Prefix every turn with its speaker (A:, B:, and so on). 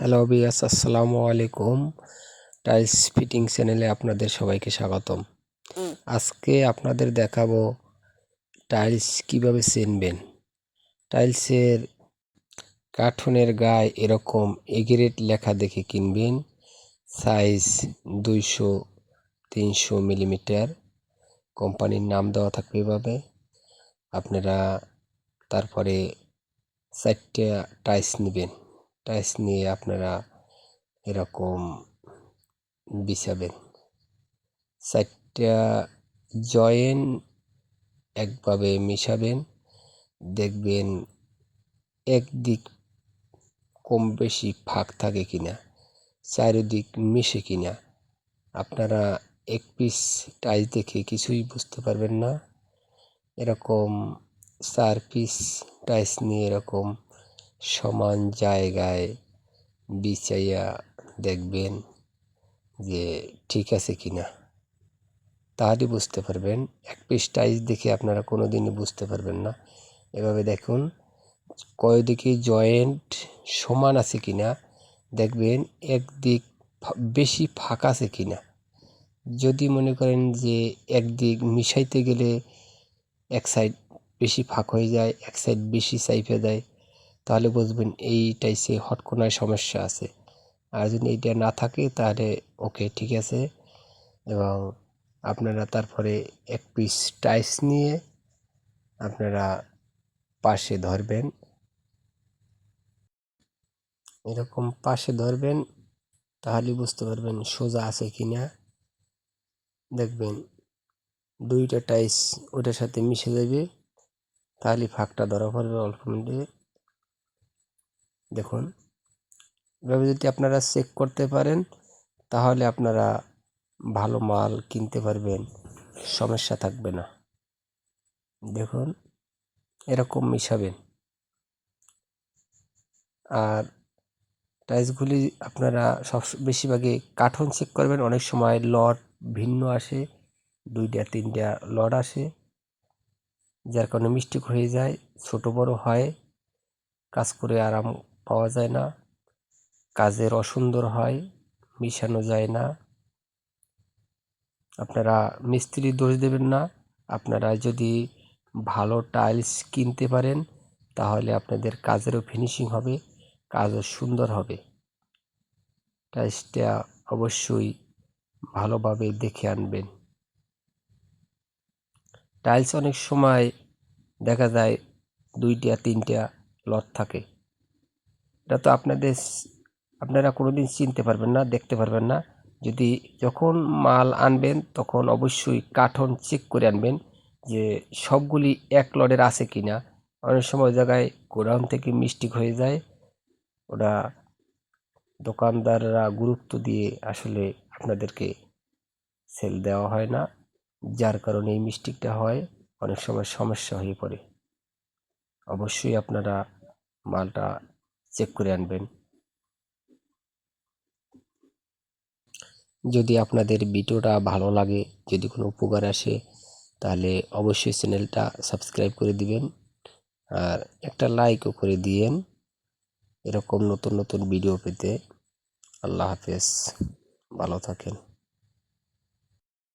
A: Hello বিয়াস আসসালামু আলাইকুম। Tiles fitting চ্যানেলে আপনাদের সবাইকে স্বাগতম। আজকে আপনাদের দেখাবো টাইলস কীভাবে চিনবেন টাইলসের কাঠনের গায়ে এরকম এগ্রেড লেখা দেখে কিনবেন। সাইজ দুইশো তিনশো মিলিমিটার। কোম্পানির নাম দেওয়া থাকবে এভাবে। আপনারা তারপরে চারটে টাইলস নেবেন। টাইলস নিয়ে আপনারা এরকম বিছাবেন। চারটা জয়েন একভাবে মিশাবেন, দেখবেন একদিক কম বেশি ফাঁক থাকে কিনা, চারিদিক মিশে কিনা। আপনারা এক পিস টাইস দেখে কিছুই বুঝতে পারবেন না। এরকম চার পিস টাইস নিয়ে এরকম সমান জায়গায় বিছাইয়া দেখবেন যে ঠিক আছে কি না তাহলে বুঝতে পারবেন। এক পিস টাইস দেখে আপনারা কোনো দিনই বুঝতে পারবেন না। এভাবে দেখুন, কয়দিকে জয়েন্ট সমান আছে কি না দেখবেন একদিক বেশি ফাঁকা আছে কি না যদি মনে করেন যে একদিক মিশাইতে গেলে এক সাইড বেশি ফাঁক হয়ে যায়, এক সাইড বেশি সাইফে দেয় তাহলে বুঝবেন এই টাইসে হটকোনায় সমস্যা আছে। আর যদি এইটা না থাকে তাহলে ওকে ঠিক আছে। এবং আপনারা তারপরে এক পিস টাইস নিয়ে আপনারা পাশে ধরবেন। এরকম পাশে ধরবেন তাহলে বুঝতে পারবেন সোজা আছে কি না দেখবেন দুইটা টাইস ওটার সাথে মিশে যাবে। তাহলে ফাঁকটা ধরা পড়বে অল্প মিনিটে। দেখুন, এভাবে যদি আপনারা চেক করতে পারেন, তাহলে আপনারা ভালো মাল কিনতে পারবেন, সমস্যা থাকবে না। দেখুন, এরকম মিশাবেন। আর টাইলসগুলি আপনারা সব বেশিরভাগই কাঠন চেক করবেন, অনেক সময় লট ভিন্ন আসে, দুইটা, তিনটা লট আসে। যার কারণে মিস্টেক হয়ে যায়, ছোট বড় হয়, কাজ করে আরাম পাওয়া যায় না। কাজের অসুন্দর হয়, মিশানো যায় না। আপনারা মিস্ত্রি দোষ দেবেন না। আপনারা যদি ভালো টাইলস কিনতে পারেন, তাহলে আপনাদের কাজেরও ফিনিশিং হবে, কাজও সুন্দর হবে। টাইলসটা অবশ্যই ভালোভাবে দেখে আনবেন। টাইলস অনেক সময় দেখা যায় দুইটা, তিনটা লট থাকে। এটা তো আপনাদের আপনারা কোনো দিন চিনতে পারবেন না, দেখতে পারবেন না। যদি যখন মাল আনবেন, তখন অবশ্যই কাঠন চেক করে আনবেন যে সবগুলি এক লডের আছে কি না অনেক সময় জায়গায় গোডাউন থেকে মিস্টেক হয়ে যায়। ওরা দোকানদাররা গুরুত্ব দিয়ে আসলে আপনাদেরকে সেল দেওয়া হয় না, যার কারণে এই মিস্টেকটা হয়। অনেক সময় সমস্যা হয়ে পড়ে। অবশ্যই আপনারা মালটা চেক করে আনবেন। যদি আপনাদের ভিডিওটা ভালো লাগে, যদি কোনো উপকার আসে, তাহলে অবশ্যই চ্যানেলটা সাবস্ক্রাইব করে দিবেন আর একটা লাইকও করে দিয়েন। এরকম নতুন নতুন ভিডিও পেতে আল্লাহ হাফেজ। ভালো থাকেন।